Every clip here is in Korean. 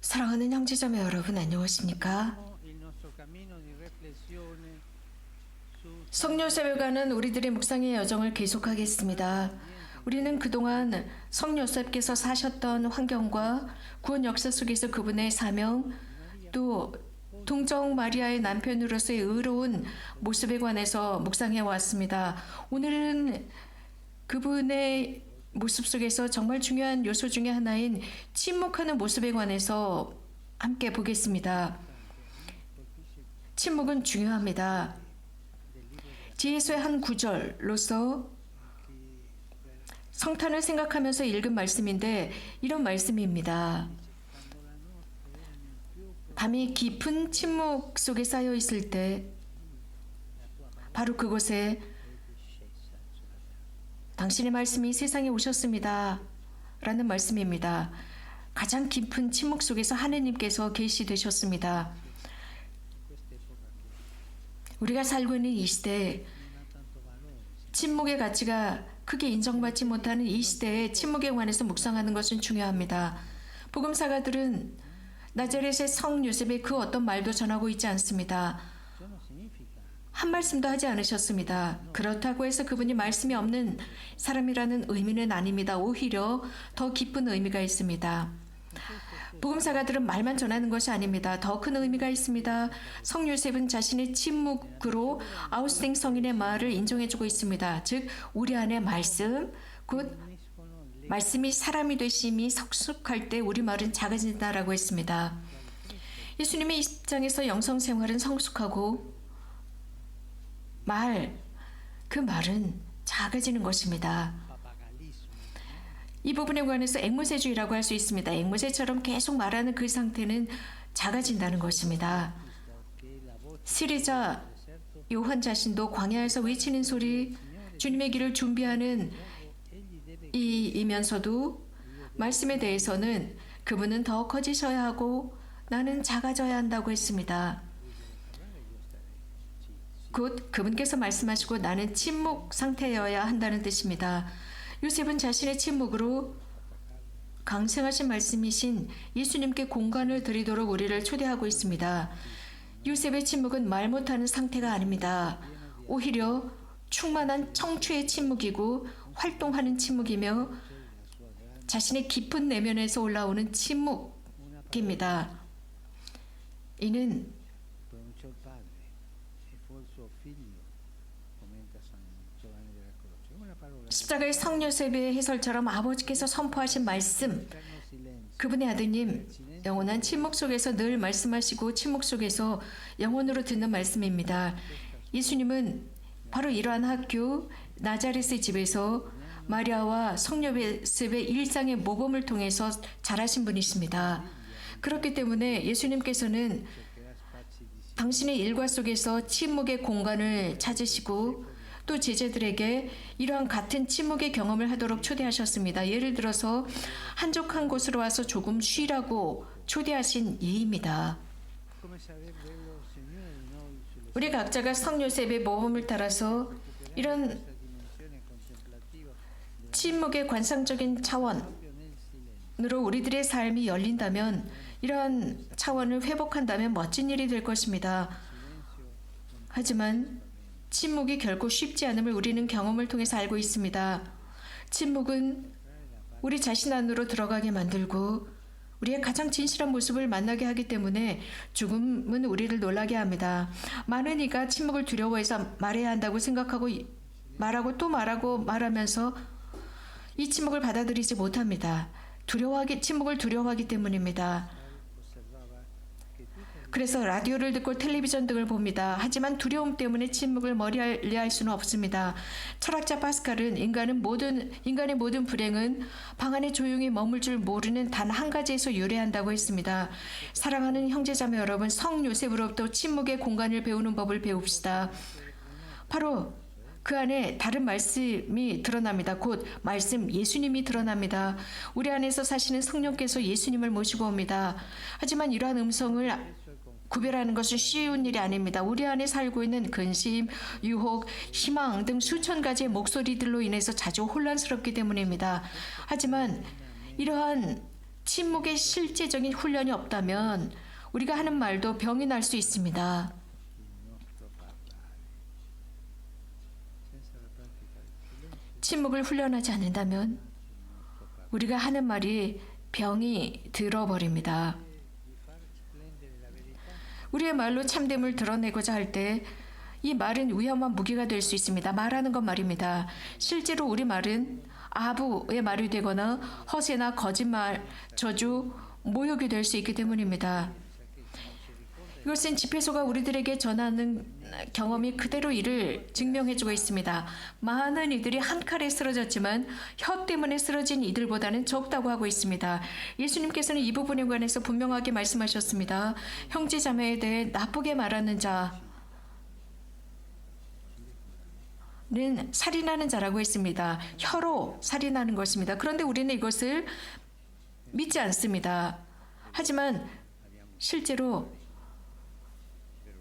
사랑하는 형제자매 여러분 안녕하십니까? 성요셉을가는 우리들의 묵상의 여정을 계속하겠습니다. 우리는 그동안 성요셉께서 사셨던 환경과 구원 역사 속에서 그분의 사명 또 동정 마리아의 남편으로서의 의로운 모습에 관해서 묵상해 왔습니다. 오늘은 그분의 모습 속에서 정말 중요한 요소 중의 하나인 침묵하는 모습에 관해서 함께 보겠습니다. 침묵은 중요합니다. 지혜서의 한 구절로서 성탄을 생각하면서 읽은 말씀인데 이런 말씀입니다. 밤이 깊은 침묵 속에 쌓여 있을 때 바로 그곳에 당신의 말씀이 세상에 오셨습니다. 라는 말씀입니다. 가장 깊은 침묵 속에서 하느님께서 계시되셨습니다. 우리가 살고 있는 이 시대에 침묵의 가치가 크게 인정받지 못하는 이 시대에 침묵에 관해서 묵상하는 것은 중요합니다. 복음사가들은 나자렛의 성 요셉의 그 어떤 말도 전하고 있지 않습니다. 한 말씀도 하지 않으셨습니다. 그렇다고 해서 그분이 말씀이 없는 사람이라는 의미는 아닙니다. 오히려 더 깊은 의미가 있습니다. 복음사가들은 말만 전하는 것이 아닙니다. 더 큰 의미가 있습니다. 성요셉은 자신의 침묵으로 아우스팅 성인의 말을 인정해주고 있습니다. 즉 우리 안에 말씀, 곧 말씀이 사람이 되심이 성숙할 때 우리 말은 작아진다라고 했습니다. 예수님의 입장에서 영성 생활은 성숙하고 말, 그 말은 작아지는 것입니다. 이 부분에 관해서 앵무새주의라고 할 수 있습니다. 앵무새처럼 계속 말하는 그 상태는 작아진다는 것입니다. 시리자 요한 자신도 광야에서 외치는 소리, 주님의 길을 준비하는 이이면서도 말씀에 대해서는 그분은 더 커지셔야 하고 나는 작아져야 한다고 했습니다. 곧 그분께서 말씀하시고 나는 침묵 상태여야 한다는 뜻입니다. 요셉은 자신의 침묵으로 강생하신 말씀이신 예수님께 공간을 드리도록 우리를 초대하고 있습니다. 요셉의 침묵은 말 못하는 상태가 아닙니다. 오히려 충만한 청취의 침묵이고 활동하는 침묵이며 자신의 깊은 내면에서 올라오는 침묵입니다. 이는 십자가의 성요셉의 해설처럼 아버지께서 선포하신 말씀. 그분의 아드님, 영원한 침묵 속에서 늘 말씀하시고 침묵 속에서 영원으로 듣는 말씀입니다. 예수님은 바로 이러한 학교 나자렛의 집에서 마리아와 성요셉의 일상의 모범을 통해서 자라신 분이십니다. 그렇기 때문에 예수님께서는 당신의 일과 속에서 침묵의 공간을 찾으시고 또 제자들에게 이러한 같은 침묵의 경험을 하도록 초대하셨습니다. 예를 들어서 한적한 곳으로 와서 조금 쉬라고 초대하신 예입니다. 우리 각자가 성요셉의 모범을 따라서 이런 침묵의 관상적인 차원으로. 우리들의 삶이 열린다면 이러한 차원을 회복한다면 멋진 일이 될 것입니다. 하지만 침묵이 결코 쉽지 않음을 우리는 경험을 통해서 알고 있습니다. 침묵은 우리 자신 안으로 들어가게 만들고 우리의 가장 진실한 모습을 만나게 하기 때문에 죽음은 우리를 놀라게 합니다. 많은 이가 침묵을 두려워해서 말해야 한다고 생각하고 이- 말하고 또 말하고 말하면서 이 침묵을 받아들이지 못합니다. 두려워하기 침묵을 두려워하기 때문입니다. 그래서 라디오를 듣고 텔레비전 등을 봅니다. 하지만 두려움 때문에 침묵을 머리할리할 수는 없습니다. 철학자 파스칼은 인간은 모든 인간의 모든 불행은 방 안에 조용히 머물 줄 모르는 단 한 가지에서 유래한다고 했습니다. 사랑하는 형제자매 여러분, 성 요셉으로부터 침묵의 공간을 배우는 법을 배웁시다. 바로 그 안에 다른 말씀이 드러납니다. 곧 말씀 예수님이 드러납니다. 우리 안에서 사시는 성령께서 예수님을 모시고 옵니다. 하지만 이러한 음성을 구별하는 것은 쉬운 일이 아닙니다. 우리 안에 살고 있는 근심, 유혹, 희망 등 수천 가지의 목소리들로 인해서 자주 혼란스럽기 때문입니다. 하지만 이러한 침묵의 실제적인 훈련이 없다면 우리가 하는 말도 병이 날 수 있습니다. 침묵을 훈련하지 않는다면. 우리가 하는 말이 병이 들어버립니다. 우리의 말로 참됨을 드러내고자 할 때 이 말은 위험한 무기가 될 수 있습니다. 말하는 것 말입니다. 실제로 우리 말은 아부의 말이 되거나 허세나 거짓말, 저주, 모욕이 될 수 있기 때문입니다. 이것은 집회소가 우리들에게 전하는 경험이 그대로 이를 증명해주고 있습니다. 많은 이들이 한 칼에 쓰러졌지만 혀 때문에 쓰러진 이들보다는 적다고 하고 있습니다. 예수님께서는 이 부분에 관해서 분명하게 말씀하셨습니다. 형제 자매에 대해 나쁘게 말하는 자 는 살인하는 자라고 했습니다. 혀로 살인하는 것입니다. 그런데 우리는 이것을 믿지 않습니다. 하지만 실제로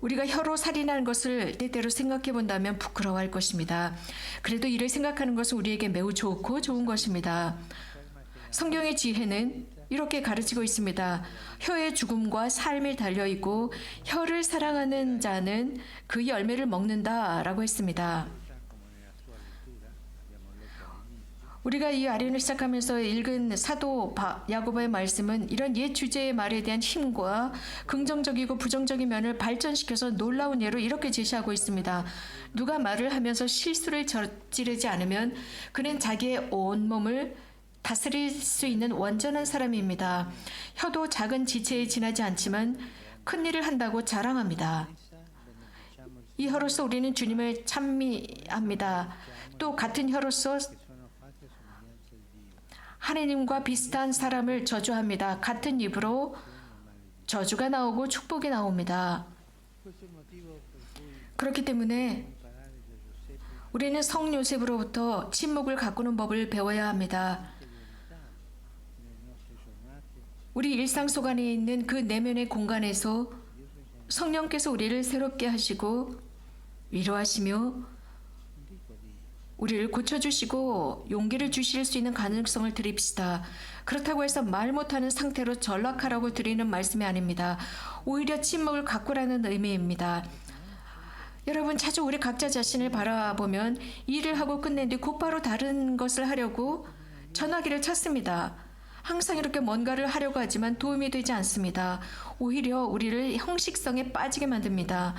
우리가 혀로 살인하는 것을 때때로 생각해 본다면 부끄러워할 것입니다. 그래도 이를 생각하는 것은 우리에게 매우 좋고 좋은 것입니다. 성경의 지혜는 이렇게 가르치고 있습니다. 혀의 죽음과 삶이 달려 있고 혀를 사랑하는 자는 그 열매를 먹는다라고 했습니다. 우리가 이 아련을 시작하면서 읽은 사도 바- 야고보의 말씀은 이런 옛 주제의 말에 대한 힘과 긍정적이고 부정적인 면을 발전시켜서 놀라운 예로 이렇게 제시하고 있습니다. 누가 말을 하면서 실수를 저지르지 않으면 그는 자기의 온 몸을 다스릴 수 있는 완전한 사람입니다. 혀도 작은 지체에 지나지 않지만 큰 일을 한다고 자랑합니다. 이 혀로서 우리는 주님을 찬미합니다. 또 같은 혀로서 하나님과 비슷한 사람을 저주합니다. 같은 입으로 저주가 나오고 축복이 나옵니다. 그렇기 때문에 우리는 성 요셉으로부터 침묵을 가꾸는 법을 배워야 합니다. 우리 일상 속 안에 있는 그 내면의 공간에서 성령께서 우리를 새롭게 하시고 위로하시며 우리를 고쳐주시고 용기를 주실 수 있는 가능성을 드립시다. 그렇다고 해서 말 못하는 상태로 전락하라고 드리는 말씀이 아닙니다. 오히려 침묵을 가꾸라는 의미입니다. 여러분 자주 우리 각자 자신을 바라보면 일을 하고 끝낸 뒤 곧바로 다른 것을 하려고 전화기를 찾습니다. 항상 이렇게 뭔가를 하려고 하지만 도움이 되지 않습니다. 오히려 우리를 형식성에 빠지게 만듭니다.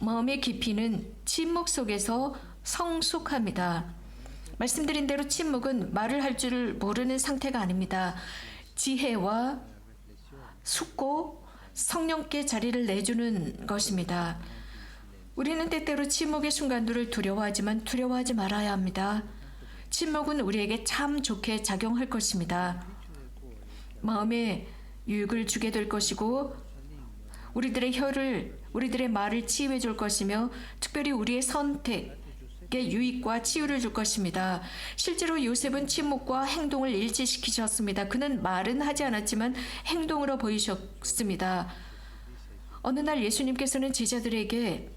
마음의 깊이는 침묵 속에서 성숙합니다. 말씀드린 대로 침묵은 말을 할줄 모르는 상태가 아닙니다. 지혜와 숙고 성령께 자리를 내주는 것입니다. 우리는 때때로 침묵의 순간들을 두려워하지만 두려워하지 말아야 합니다. 침묵은 우리에게 참 좋게 작용할 것입니다. 마음에 유익을 주게 될 것이고 우리들의 혀를 우리들의 말을 치유해 줄 것이며 특별히 우리의 선택 에 유익과 치유를 줄 것입니다. 실제로 요셉은 침묵과 행동을 일치시키셨습니다. 그는 말은 하지 않았지만 행동으로 보이셨습니다. 어느 날 예수님께서는 제자들에게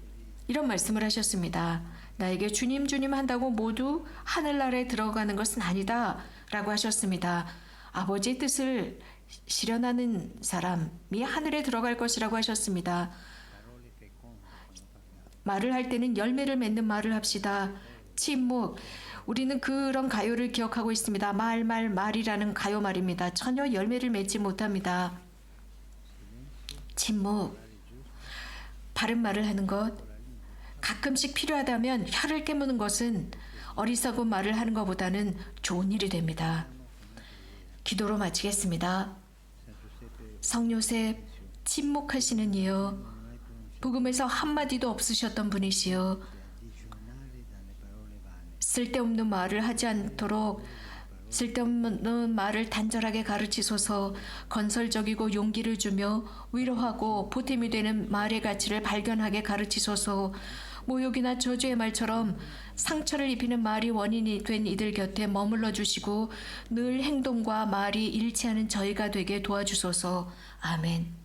이런 말씀을 하셨습니다. 나에게 주님 주님 한다고 모두 하늘나라에 들어가는 것은 아니다 라고 하셨습니다. 아버지의 뜻을 실현하는 사람이 하늘에 들어갈 것이라고 하셨습니다. 말을 할 때는 열매를 맺는 말을 합시다. 침묵. 우리는 그런 가요를 기억하고 있습니다. 말, 말, 말이라는 가요 말입니다. 전혀 열매를 맺지 못합니다. 침묵. 바른 말을 하는 것. 가끔씩 필요하다면 혀를 깨무는 것은 어리석은 말을 하는 것보다는 좋은 일이 됩니다. 기도로 마치겠습니다. 성요셉, 침묵하시는 이여, 복음에서 한마디도 없으셨던 분이시여, 쓸데없는 말을 하지 않도록 쓸데없는 말을 단절하게 가르치소서 건설적이고 용기를 주며 위로하고 보탬이 되는 말의 가치를 발견하게 가르치소서. 모욕이나 저주의 말처럼 상처를 입히는 말이 원인이 된 이들 곁에 머물러 주시고 늘 행동과 말이 일치하는 저희가 되게 도와주소서. 아멘.